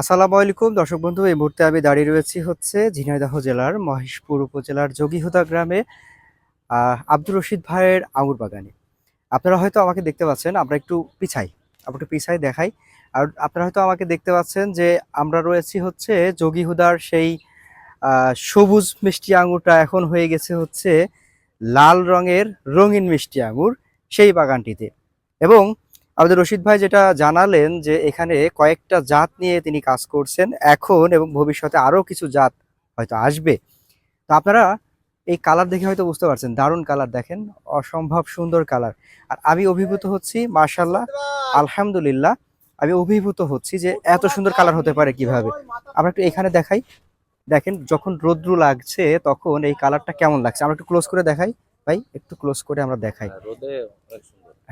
আসসালামু আলাইকুম, দর্শক বন্ধু, এই মুহূর্তে আমি দাঁড়িয়ে রয়েছি হচ্ছে ঝিনাইদহ জেলার মহেশপুর উপজেলার যোগীহুদা গ্রামে আব্দুর রশিদ ভাইয়ের আঙুর বাগানে। আপনারা হয়তো আমাকে দেখতে পাচ্ছেন, আমরা একটু পিছাই, আমরা একটু পিছাই দেখাই। আর আপনারা হয়তো আমাকে দেখতে পাচ্ছেন যে আমরা রয়েছি হচ্ছে যোগীহুদার সেই সবুজ মিষ্টি আঙুরটা এখন হয়ে গেছে হচ্ছে লাল রঙের রঙিন মিষ্টি আঙুর সেই বাগানটিতে। এবং আমাদের রশিদ ভাই যেটা জানালেন যে এখানে কয়েকটা জাত নিয়ে তিনি কাজ করছেন এখন এবং ভবিষ্যতে আরও কিছু জাত হয়তো আসবে। তো আপনারা এই কালার দেখে হয়তো বুঝতে পারছেন দারুণ কালার দেখেন অসম্ভব সুন্দর কালার। আর আমি অভিভূত হচ্ছি মার্শাল্লাহ আলহামদুলিল্লাহ আমি অভিভূত হচ্ছি যে এত সুন্দর কালার হতে পারে কীভাবে। আমরা একটু এখানে দেখাই দেখেন যখন রোদ্রু লাগছে তখন এই কালারটা কেমন লাগছে? আমরা একটু ক্লোজ করে দেখাই ভাই একটু ক্লোজ করে আমরা দেখাই।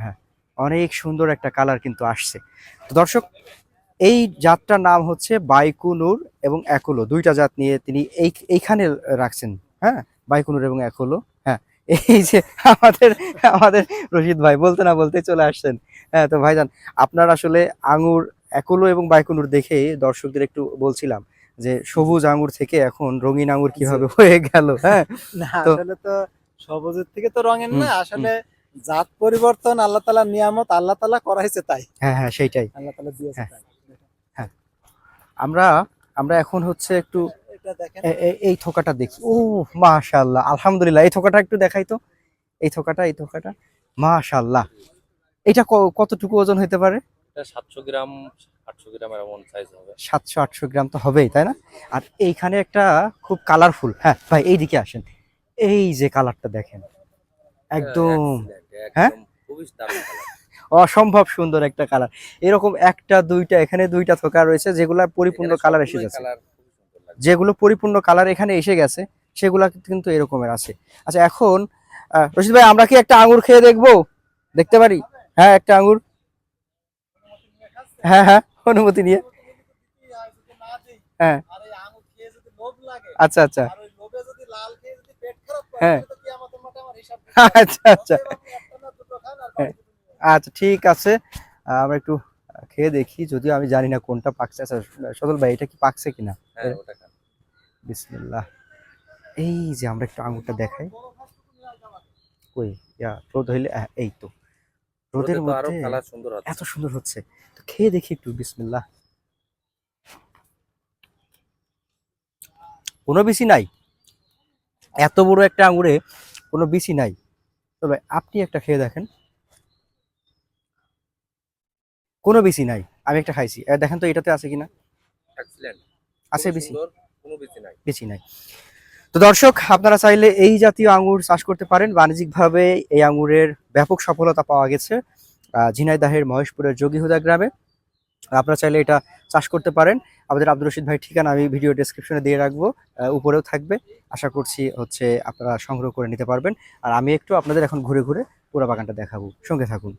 হ্যাঁ, অনেক সুন্দর একটা কালার কিন্তু আসছে। তো দর্শক এই জাতটার নাম হচ্ছে বাইকুনুর এবং একলো দুইটা জাত নিয়ে তিনি এই এইখানে রাখছেন হ্যাঁ? বাইকুনুর এবং একলো হ্যাঁ? এই যে আমাদের আমাদের রশিদ ভাই বলতে না বলতে চলে আসছেন। হ্যাঁ তো ভাইজান আপনার আসলে আঙুর একলো এবং বাইকুনুর দেখে দর্শকদের একটু বলছিলাম যে সবুজ আঙুর থেকে এখন রঙিন আঙুর কীভাবে হয়ে গেল হ্যাঁ? আসলে তো সবুজের থেকে তো রঙের না আসলে জাত পরিবর্তন আল্লাহ তালা নিয়ামত আল্লাহ তালা করাইছে তাই। হ্যাঁ হ্যাঁ সেইটাই। আল্লাহ তালা দিয়েছে হ্যাঁ। আমরা আমরা এখন হচ্ছে একটু এই থোকাটা দেখি। ও মাশাল্লাহ আলহামদুলিল্লাহ। এই থোকাটা একটু দেখাই তো। এই থোকাটা এই থোকাটা মাশাল্লাহ এটা ক- কতটুকু ওজন হতে পারে? সাতশো গ্রাম আটশো গ্রাম এমন সাইজ হবে। সাতশো আটশো গ্রাম তো হবেই তাই না? আর এইখানে একটা খুব কালারফুল হ্যাঁ ভাই এইদিকে আসেন। এই যে কালারটা দেখেন। একদম Excellent, হ্যাঁ? অসম্ভব সুন্দর একটা কালার এরকম একটা দুইটা এখানে দুইটা থোকা রয়েছে যেগুলো পরিপূর্ণ কালার এসে লাগছে। যেগুলো পরিপূর্ণ কালার এখানে এসে গেছে সেগুলা কিন্তু এরকমের আছে। আচ্ছা এখন রশিদ ভাই আমরা কি একটা আঙ্গুর খেয়ে দেখব? দেখতে পারি? হ্যাঁ একটা আঙুর হ্যাঁ হ্যাঁ অনুমতি নিয়ে। হ্যাঁ। আর এই আঙুর খেয়ে যদি লোভ লাগে আচ্ছা আচ্ছা। আর ওই লোভে যদি লাল খেয়ে যদি পেট খারাপ করে হ্যাঁ। তাহলে তো কিয়ামতের মাঠে আমার হিসাব দিতে হবে। আচ্ছা। আচ্ছা অতএব আপনি একটা না দুটো খান আর হ্যাঁ। বাকি দুটো নিয়ে যান। আচ্ছা ঠিক আছে। আমরা একটু খেয়ে দেখি যদিও আমি জানি না কোনটা পাকছে। আচ্ছা সদল ভাই এটা কি পাকছে কিনা? হ্যাঁ বিসমিল্লাহ। এই যে আমরা একটু আঙ্গুরটা দেখাই। ওই ইয়া রোদ হইলে এই তো। রোদের মধ্যে কালার সুন্দর হচ্ছে এত সুন্দর হচ্ছে। তো খেয়ে দেখি একটু বিসমিল্লাহ। কোনো বিসি নাই? এত বড় একটা আঙুরে কোনো বিসি নাই। তবে আপনি একটা খেয়ে দেখেন। কোনো বিসি নাই। আমি একটা খাইছি। দেখেন তো এটাতে আছে কিনা? আছে বিসি বেশি নাই। বেশি নাই। তো দর্শক আপনারা চাইলে এই জাতীয় আঙুর চাষ করতে পারেন। বাণিজ্যিকভাবে এই আঙুরের ব্যাপক সফলতা পাওয়া গেছে ঝিনাইদহের মহেশপুরের যোগীহুদা গ্রামে। আপনারা চাইলে এটা চাষ করতে পারেন। আমাদের আব্দুর রশিদ ভাই ঠিকানা আমি ভিডিও ডেসক্রিপশনে দিয়ে রাখব। উপরেও থাকবে। আশা করছি হচ্ছে আপনারা সংগ্রহ করে নিতে পারবেন। আর আমি একটু আপনাদের এখন ঘুরে ঘুরে পুরো বাগানটা দেখাবো। সঙ্গে থাকুন।